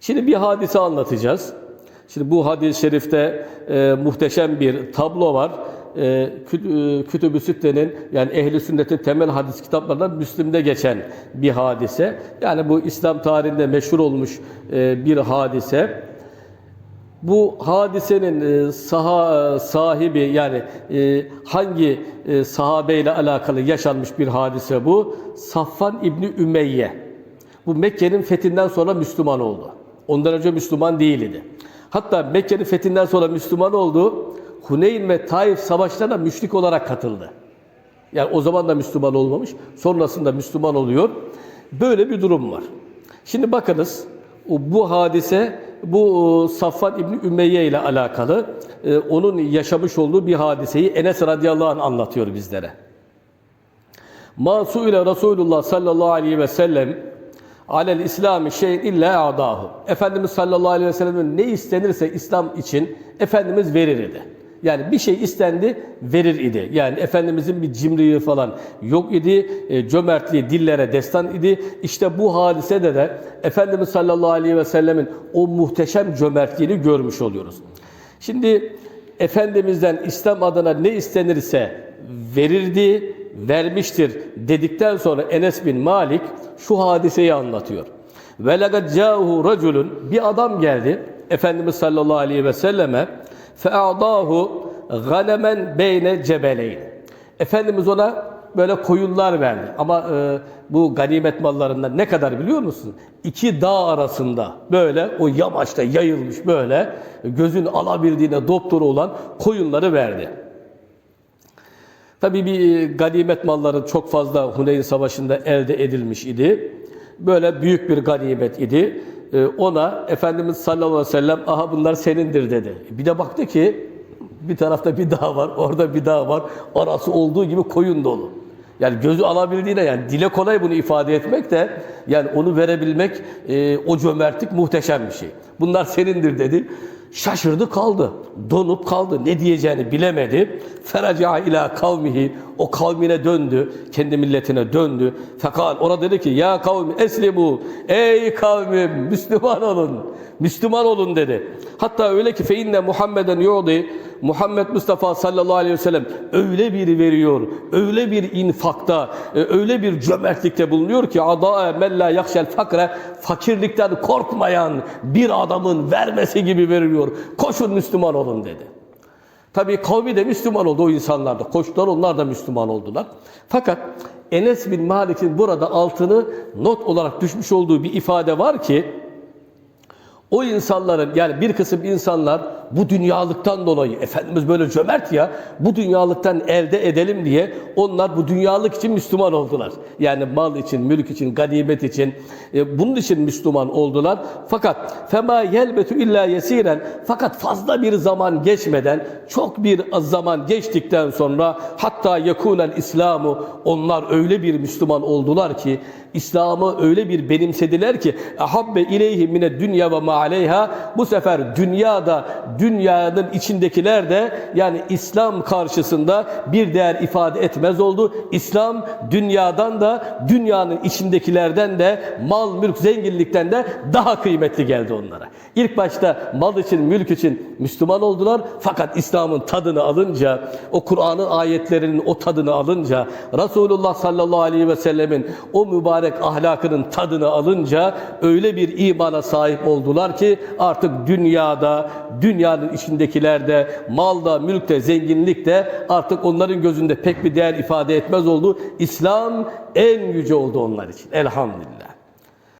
Şimdi bir hadise anlatacağız. Şimdi bu hadis-i şerifte e, muhteşem bir tablo var. E, e, Kütüb-ü Sitte'nin yani ehli sünnetin temel hadis kitaplarından Müslim'de geçen bir hadise. Yani bu İslam tarihinde meşhur olmuş e, bir hadise. Bu hadisenin e, saha, sahibi yani e, hangi e, sahabeyle alakalı yaşanmış bir hadise bu? Safvan İbni Ümeyye. Bu Mekke'nin fethinden sonra Müslüman oldu. Ondan önce Müslüman değildi. Hatta Mekke'nin fethinden sonra Müslüman oldu. Huneyn ve Taif savaşlarına müşrik olarak katıldı. Yani o zaman da Müslüman olmamış. Sonrasında Müslüman oluyor. Böyle bir durum var. Şimdi bakınız bu hadise bu Safvan İbni Ümeyye ile alakalı e, onun yaşamış olduğu bir hadiseyi Enes radıyallahu anh anlatıyor bizlere. Masu ile Resulullah sallallahu aleyhi ve sellem alel İslami şeyin illa adahu. Efendimiz sallallahu aleyhi ve sellem'in ne istenirse İslam için Efendimiz verir idi. Yani bir şey istendi, verir idi. Yani Efendimizin bir cimriliği falan yok idi, e, cömertliği dillere destan idi. İşte bu hadisede de Efendimiz sallallahu aleyhi ve sellemin o muhteşem cömertliğini görmüş oluyoruz. Şimdi Efendimiz'den İslam adına ne istenirse verirdi, vermiştir dedikten sonra Enes bin Malik şu hadiseyi anlatıyor. Ve laqad ca'ahu raculun bir adam geldi Efendimiz sallallahu aleyhi ve selleme fe'adahu ganemen beyne cebeleyn. Efendimiz ona böyle koyunlar verdi. Ama e, bu ganimet mallarından ne kadar biliyor musun? İki dağ arasında böyle o yamaçta yayılmış böyle gözün alabildiğine doktoru olan koyunları verdi. Tabii bir ganimet malları çok fazla Huneyn Savaşı'nda elde edilmiş idi. Böyle büyük bir ganimet idi. Ee, Ona Efendimiz sallallahu aleyhi ve sellem aha bunlar senindir dedi. Bir de baktı ki bir tarafta bir dağ var, orada bir dağ var. Arası olduğu gibi koyun dolu. Yani gözü alabildiğine yani dile kolay bunu ifade etmek de yani onu verebilmek e, o cömertlik muhteşem bir şey. Bunlar senindir dedi. Şaşırdı kaldı. Donup kaldı. Ne diyeceğini bilemedi. Feraca ila kavmihi. O kavmine döndü. Kendi milletine döndü. Fekal ona dedi ki ya kavmi eslimu. Ey kavmim Müslüman olun. Müslüman olun dedi. Hatta öyle ki fe inne Muhammeden yudi Muhammed Mustafa sallallahu aleyhi ve sellem öyle bir veriyor, öyle bir infakta, e, öyle bir cömertlikte bulunuyor ki ada men la yakşel fakre fakirlikten korkmayan bir adamın vermesi gibi veriliyor. Koşun Müslüman olun dedi. Tabii kavmi de Müslüman oldu o insanlar da. Koştular onlar da Müslüman oldular. Fakat Enes bin Malik'in burada altını not olarak düşmüş olduğu bir ifade var ki o insanların yani bir kısım insanlar bu dünyalıktan dolayı Efendimiz böyle cömert ya bu dünyalıktan elde edelim diye onlar bu dünyalık için Müslüman oldular. Yani mal için, mülk için, ganimet için e, bunun için Müslüman oldular. Fakat fema yelbetu illa yesiren fakat fazla bir zaman geçmeden çok bir zaman geçtikten sonra hatta yakunel İslamu onlar öyle bir Müslüman oldular ki İslam'ı öyle bir benimsediler ki ahabbe ileyhi mine dünya ve ma aleyha bu sefer dünyada dünyanın içindekiler de yani İslam karşısında bir değer ifade etmez oldu. İslam dünyadan da dünyanın içindekilerden de mal, mülk, zenginlikten de daha kıymetli geldi onlara. İlk başta mal için, mülk için Müslüman oldular. Fakat İslam'ın tadını alınca, o Kur'an'ın ayetlerinin o tadını alınca, Resulullah sallallahu aleyhi ve sellemin o mübarek ahlakının tadını alınca öyle bir imana sahip oldular ki artık dünyada, dünyanın içindekilerde, malda, mülkte, zenginlikte artık onların gözünde pek bir değer ifade etmez oldu. İslam en yüce oldu onlar için. Elhamdülillah.